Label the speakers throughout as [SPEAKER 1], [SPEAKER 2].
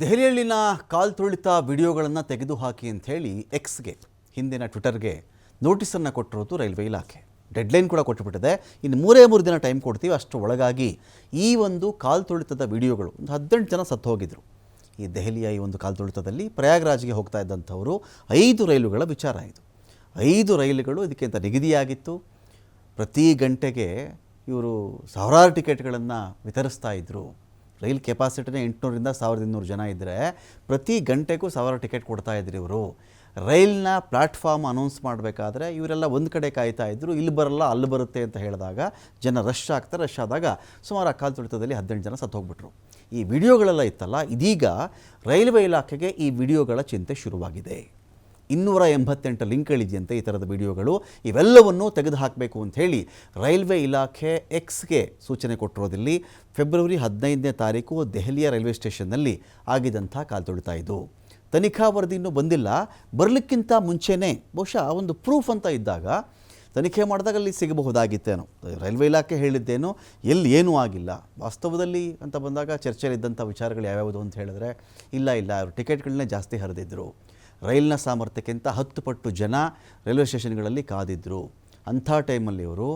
[SPEAKER 1] ದೆಹಲಿಯಲ್ಲಿನ ಕಾಲ್ ತುಳಿತ ವಿಡಿಯೋಗಳನ್ನು ತೆಗೆದುಹಾಕಿ ಅಂಥೇಳಿ ಎಕ್ಸ್ಗೆ ಹಿಂದಿನ ಟ್ವಿಟರ್ಗೆ ನೋಟಿಸನ್ನು ಕೊಟ್ಟಿರೋದು ರೈಲ್ವೆ ಇಲಾಖೆ. ಡೆಡ್ಲೈನ್ ಕೂಡ ಕೊಟ್ಟುಬಿಟ್ಟಿದೆ ಇನ್ನು ಮೂರೇ ಮೂರು ದಿನ ಟೈಮ್ ಕೊಡ್ತೀವಿ. ಅಷ್ಟು ಒಳಗಾಗಿ ಈ ಒಂದು ಕಾಲ್ ತುಳಿತದ ವಿಡಿಯೋಗಳು, ಒಂದು ಹದಿನೆಂಟು ಜನ ಸತ್ತು ಹೋಗಿದ್ರು. ಈ ದೆಹಲಿಯ ಈ ಒಂದು ಕಾಲ್ ತುಳಿತದಲ್ಲಿ ಪ್ರಯಾಗ್ರಾಜ್ಗೆ ಹೋಗ್ತಾ ಇದ್ದಂಥವರು ಐದು ರೈಲುಗಳ ವಿಚಾರ ಇದು. ಐದು ರೈಲುಗಳು ಇದಕ್ಕಿಂತ ನಿಗದಿಯಾಗಿತ್ತು. ಪ್ರತಿ ಗಂಟೆಗೆ ಇವರು ಸಾವಿರಾರು ಟಿಕೆಟ್ಗಳನ್ನು ವಿತರಿಸ್ತಾ ಇದ್ದರು ರೈಲ್ ಕೆಪಾಸಿಟಿನೇ ಎಂಟುನೂರಿಂದ ಸಾವಿರದ ಇನ್ನೂರು ಜನ ಇದ್ದರೆ ಪ್ರತಿ ಗಂಟೆಗೂ ಸಾವಿರ ಟಿಕೆಟ್ ಕೊಡ್ತಾ ಇದ್ರು ಇವರು. ರೈಲ್ನ ಪ್ಲ್ಯಾಟ್ಫಾರ್ಮ್ ಅನೌನ್ಸ್ ಮಾಡಬೇಕಾದ್ರೆ ಇವರೆಲ್ಲ ಒಂದು ಕಡೆ ಕಾಯ್ತಾ ಇದ್ದರು ಇಲ್ಲಿ ಬರಲ್ಲ, ಅಲ್ಲಿ ಬರುತ್ತೆ ಅಂತ ಹೇಳಿದಾಗ ಜನ ರಶ್ ಆಗ್ತಾ ರಶ್ ಆದಾಗ ಸುಮಾರು ಆ ಕಾಲ್ ತುಳಿತದಲ್ಲಿ ಹದಿನೆಂಟು ಜನ ಸತ್ತು ಹೋಗ್ಬಿಟ್ರು. ಈ ವಿಡಿಯೋಗಳೆಲ್ಲ ಇತ್ತಲ್ಲ, ಇದೀಗ ರೈಲ್ವೆ ಇಲಾಖೆಗೆ ಈ ವಿಡಿಯೋಗಳ ಚಿಂತೆ ಶುರುವಾಗಿದೆ. ಇನ್ನೂರ ಎಂಬತ್ತೆಂಟು ಲಿಂಕ್ಗಳಿದೆಯಂತೆ ಈ ಥರದ ವಿಡಿಯೋಗಳು. ಇವೆಲ್ಲವನ್ನೂ ತೆಗೆದುಹಾಕಬೇಕು ಅಂತ ಹೇಳಿ ರೈಲ್ವೆ ಇಲಾಖೆ ಎಕ್ಸ್ಗೆ ಸೂಚನೆ ಕೊಟ್ಟಿರೋದಿಲ್ಲಿ ಫೆಬ್ರವರಿ ಹದಿನೈದನೇ ತಾರೀಕು ದೆಹಲಿಯ ರೈಲ್ವೆ ಸ್ಟೇಷನ್ನಲ್ಲಿ ಆಗಿದಂಥ ಕಾಲ್ತುಳಿತ ಇದು ತನಿಖಾ ವರದಿ ಇನ್ನೂ ಬಂದಿಲ್ಲ. ಬರಲಿಕ್ಕಿಂತ ಮುಂಚೆನೇ ಬಹುಶಃ ಒಂದು ಪ್ರೂಫ್ ಅಂತ ಇದ್ದಾಗ ತನಿಖೆ ಮಾಡಿದಾಗ ಅಲ್ಲಿ ಸಿಗಬಹುದಾಗಿತ್ತೇನೋ ರೈಲ್ವೆ ಇಲಾಖೆ ಹೇಳಿದ್ದೇನೋ, ಎಲ್ಲಿ ಏನೂ ಆಗಿಲ್ಲ. ವಾಸ್ತವದಲ್ಲಿ ಅಂತ ಬಂದಾಗ ಚರ್ಚೆಯಲ್ಲಿದ್ದಂಥ ವಿಚಾರಗಳು ಯಾವ್ಯಾವುದು ಅಂತ ಹೇಳಿದ್ರೆ, ಇಲ್ಲ ಇಲ್ಲ ಅವರು ಟಿಕೆಟ್ಗಳನ್ನೇ ಜಾಸ್ತಿ ಹರಿದಿದ್ರು. ರೈಲ್ನ ಸಾಮರ್ಥ್ಯಕ್ಕಿಂತ ಹತ್ತು ಪಟ್ಟು ಜನ ರೈಲ್ವೆ ಸ್ಟೇಷನ್ಗಳಲ್ಲಿ ಕಾದಿದ್ದರು ಅಂಥ ಟೈಮಲ್ಲಿ ಇವರು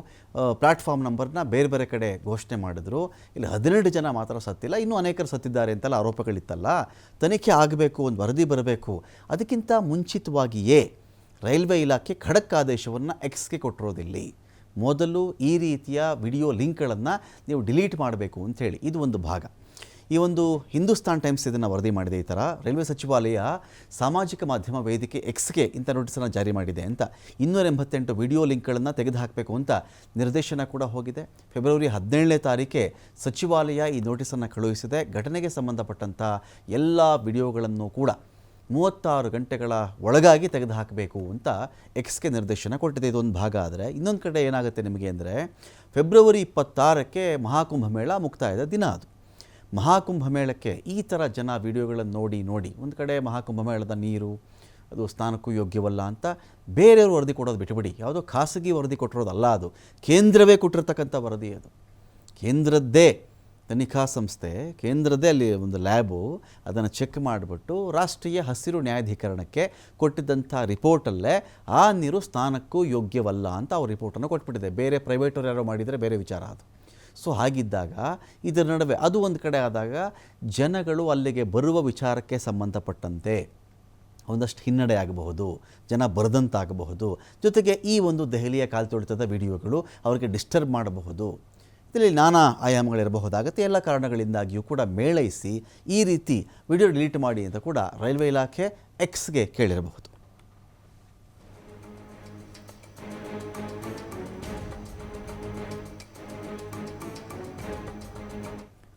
[SPEAKER 1] ಪ್ಲ್ಯಾಟ್ಫಾರ್ಮ್ ನಂಬರ್ನ ಬೇರೆ ಬೇರೆ ಕಡೆ ಘೋಷಣೆ ಮಾಡಿದ್ರು. ಇಲ್ಲಿ ಹದಿನೆಂಟು ಜನ ಮಾತ್ರ ಸತ್ತಿಲ್ಲ, ಇನ್ನೂ ಅನೇಕರು ಸತ್ತಿದ್ದಾರೆ ಅಂತೆಲ್ಲ ಆರೋಪಗಳಿತ್ತಲ್ಲ. ತನಿಖೆ ಆಗಬೇಕು, ಒಂದು ವರದಿ ಬರಬೇಕು. ಅದಕ್ಕಿಂತ ಮುಂಚಿತವಾಗಿಯೇ ರೈಲ್ವೆ ಇಲಾಖೆ ಖಡಕ್ ಆದೇಶವನ್ನು ಎಕ್ಸ್ಗೆ ಕೊಟ್ಟಿರೋದಿಲ್ಲಿ. ಮೊದಲು ಈ ರೀತಿಯ ವಿಡಿಯೋ ಲಿಂಕ್ಗಳನ್ನು ನೀವು ಡಿಲೀಟ್ ಮಾಡಬೇಕು ಅಂಥೇಳಿ. ಇದು ಒಂದು ಭಾಗ. ಈ ಒಂದು ಹಿಂದೂಸ್ತಾನ್ ಟೈಮ್ಸ್ ಇದನ್ನು ವರದಿ ಮಾಡಿದೆ ಈ ಥರ ರೈಲ್ವೆ ಸಚಿವಾಲಯ ಸಾಮಾಜಿಕ ಮಾಧ್ಯಮ ವೇದಿಕೆ ಎಕ್ಸ್ಗೆ ಇಂಥ ನೋಟಿಸನ್ನು ಜಾರಿ ಮಾಡಿದೆ ಅಂತ. ಇನ್ನೂರ ಎಂಬತ್ತೆಂಟು ವಿಡಿಯೋ ಲಿಂಕ್ಗಳನ್ನು ತೆಗೆದುಹಾಕಬೇಕು ಅಂತ ನಿರ್ದೇಶನ ಕೂಡ ಹೋಗಿದೆ. ಫೆಬ್ರವರಿ ಹದಿನೇಳನೇ ತಾರೀಕೆ ಸಚಿವಾಲಯ ಈ ನೋಟಿಸನ್ನು ಕಳುಹಿಸಿದೆ. ಘಟನೆಗೆ ಸಂಬಂಧಪಟ್ಟಂಥ ಎಲ್ಲ ವಿಡಿಯೋಗಳನ್ನು ಕೂಡ ಮೂವತ್ತಾರು ಗಂಟೆಗಳ ಒಳಗಾಗಿ ತೆಗೆದುಹಾಕಬೇಕು ಅಂತ ಎಕ್ಸ್ಗೆ ನಿರ್ದೇಶನ ಕೊಟ್ಟಿದೆ. ಇದೊಂದು ಭಾಗ ಆದರೆ ಇನ್ನೊಂದು ಕಡೆ ಏನಾಗುತ್ತೆ ನಿಮಗೆ ಅಂದರೆ ಫೆಬ್ರವರಿ ಇಪ್ಪತ್ತಾರಕ್ಕೆ ಮಹಾಕುಂಭ ಮೇಳ ಮುಕ್ತಾಯದ ದಿನ ಅದು. ಮಹಾಕುಂಭ ಮೇಳಕ್ಕೆ ಈ ಥರ ಜನ ವಿಡಿಯೋಗಳನ್ನು ನೋಡಿ ನೋಡಿ, ಒಂದು ಕಡೆ ಮಹಾಕುಂಭ ಮೇಳದ ನೀರು, ಅದು ಸ್ನಾನಕ್ಕೂ ಯೋಗ್ಯವಲ್ಲ ಅಂತ ಬೇರೆಯವರು ವರದಿ ಕೊಡೋದು ಬಿಟ್ಟುಬಿಡಿ ಯಾವುದೋ ಖಾಸಗಿ ವರದಿ ಕೊಟ್ಟಿರೋದಲ್ಲ ಅದು. ಕೇಂದ್ರವೇ ಕೊಟ್ಟಿರ್ತಕ್ಕಂಥ ವರದಿ ಅದು. ಕೇಂದ್ರದ್ದೇ ತನಿಖಾ ಸಂಸ್ಥೆ, ಕೇಂದ್ರದ್ದೇ ಅಲ್ಲಿ ಒಂದು ಲ್ಯಾಬು ಅದನ್ನು ಚೆಕ್ ಮಾಡಿಬಿಟ್ಟು ರಾಷ್ಟ್ರೀಯ ಹಸಿರು ನ್ಯಾಯಾಧೀಕರಣಕ್ಕೆ ಕೊಟ್ಟಿದ್ದಂಥ ರಿಪೋರ್ಟಲ್ಲೇ ಆ ನೀರು ಸ್ನಾನಕ್ಕೂ ಯೋಗ್ಯವಲ್ಲ ಅಂತ ಅವ್ರ ರಿಪೋರ್ಟನ್ನು ಕೊಟ್ಬಿಟ್ಟಿದೆ. ಬೇರೆ ಪ್ರೈವೇಟವ್ರು ಯಾರೋ ಮಾಡಿದರೆ ಬೇರೆ ವಿಚಾರ ಅದು. ಸೊ ಹಾಗಿದ್ದಾಗ ಇದರ ನಡುವೆ ಅದು ಒಂದು ಕಡೆ ಆದಾಗ ಜನಗಳು ಅಲ್ಲಿಗೆ ಬರುವ ವಿಚಾರಕ್ಕೆ ಸಂಬಂಧಪಟ್ಟಂತೆ ಒಂದಷ್ಟು ಹಿನ್ನಡೆ ಆಗಬಹುದು, ಜನ ಬರದಂತಾಗಬಹುದು. ಜೊತೆಗೆ ಈ ಒಂದು ದೆಹಲಿಯ ಕಾಲ್ತೊಳಿತದ ವಿಡಿಯೋಗಳು ಅವರಿಗೆ ಡಿಸ್ಟರ್ಬ್ ಮಾಡಬಹುದು. ಇದರಲ್ಲಿ ನಾನಾ ಆಯಾಮಗಳಿರಬಹುದಾಗತ್ತೆ. ಎಲ್ಲ ಕಾರಣಗಳಿಂದಾಗಿಯೂ ಕೂಡ ಮೇಳೈಸಿ ಈ ರೀತಿ ವಿಡಿಯೋ ಡಿಲೀಟ್ ಮಾಡಿ ಅಂತ ಕೂಡ ರೈಲ್ವೆ ಇಲಾಖೆ ಎಕ್ಸ್ಗೆ ಕೇಳಿರಬಹುದು.